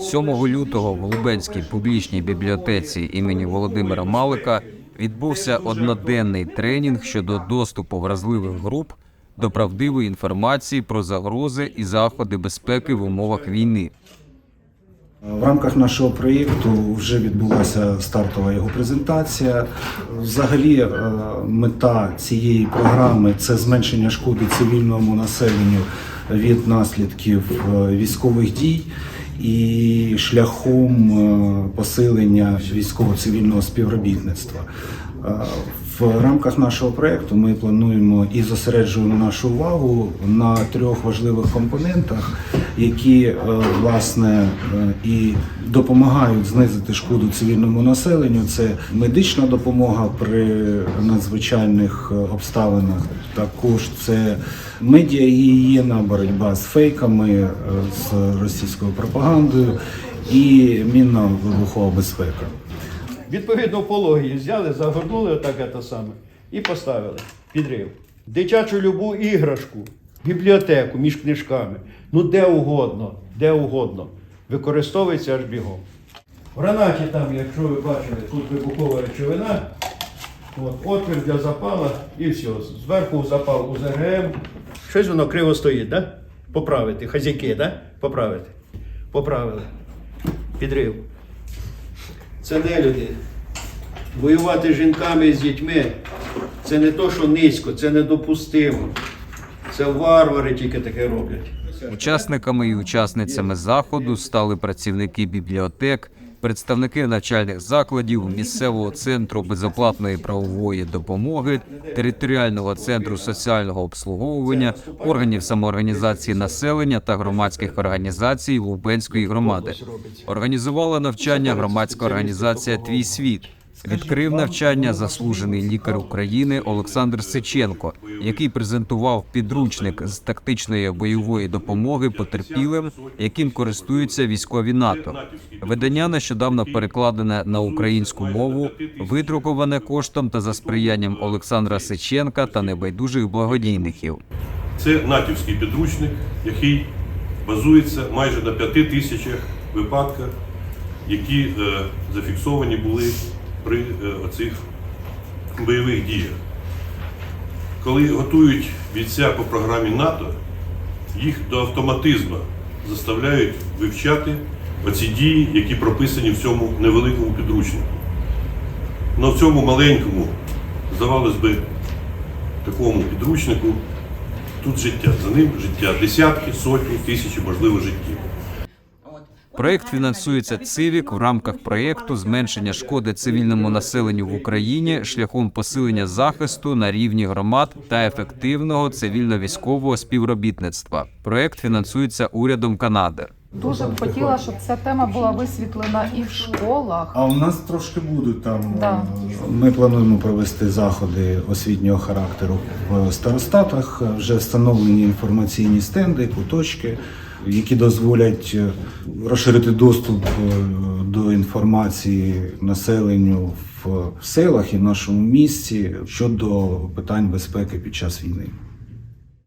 7 лютого в Лубенській публічній бібліотеці імені Володимира Малика відбувся одноденний тренінг щодо доступу вразливих груп до правдивої інформації про загрози і заходи безпеки в умовах війни. В рамках нашого проєкту вже відбулася стартова його презентація. Взагалі, е, мета цієї програми це зменшення шкоди цивільному населенню від наслідків е, військових дій і шляхом е, посилення військово-цивільного співробітництва. Е, В рамках нашого проєкту ми плануємо і зосереджуємо нашу увагу на трьох важливих компонентах, які е, власне е, і допомагають знизити шкоду цивільному населенню. Це медична допомога при надзвичайних е, обставинах. Також це медіагігієна, боротьба з фейками, з російською пропагандою і мінна вибухова безпека. Відповідно, пології взяли, загорнули отак це саме і поставили підрив. Дитячу любу іграшку, бібліотеку між книжками. Ну де угодно, де угодно. Використовується аж бігом. В гранаті там, якщо ви бачили, тут вибухова речовина, от, отвір для запала і все. Зверху запал УЗГМ. Щось воно криво стоїть, да? Поправити. Хазяки, да? Поправити. Поправили. Підрив. Це не люди. Воювати з жінками і з дітьми це не то, що низько, це недопустимо. Це варвари тільки таке роблять. Учасниками і учасницями заходу стали працівники бібліотек, представники навчальних закладів, місцевого центру безоплатної правової допомоги, територіального центру соціального обслуговування, органів самоорганізації населення та громадських організацій Лубенської громади. Організувала навчання громадська організація Твій світ. Відкрив навчання заслужений лікар України Олександр Сиченко, який презентував підручник з тактичної бойової допомоги потерпілим, яким користуються військові НАТО. Видання нещодавно перекладене на українську мову, видруковане коштом та за сприянням Олександра Сиченка та небайдужих благодійників. Це натівський підручник, який базується майже на п'яти тисячах випадках, які е, зафіксовані були при е, оцих бойових діях. Коли готують бійця по програмі НАТО, їх до автоматизму заставляють вивчати оці дії, які прописані в цьому невеликому підручнику. Но в цьому маленькому, здавалось би, такому підручнику Тут життя, за ним життя, десятки, сотні, тисячі, можливо, життів. Проект фінансується ЦИВІК в рамках проєкту зменшення шкоди цивільному населенню в Україні шляхом посилення захисту на рівні громад та ефективного цивільно-військового співробітництва. Проект фінансується урядом Канади. Дуже б хотіла, щоб ця тема була висвітлена і в школах. А у нас трошки будуть там. Да. е, Ми плануємо провести заходи освітнього характеру в старостатах. Вже встановлені інформаційні стенди, куточки, які дозволять е, розширити доступ е, до інформації населенню в селах і в нашому місті щодо питань безпеки під час війни.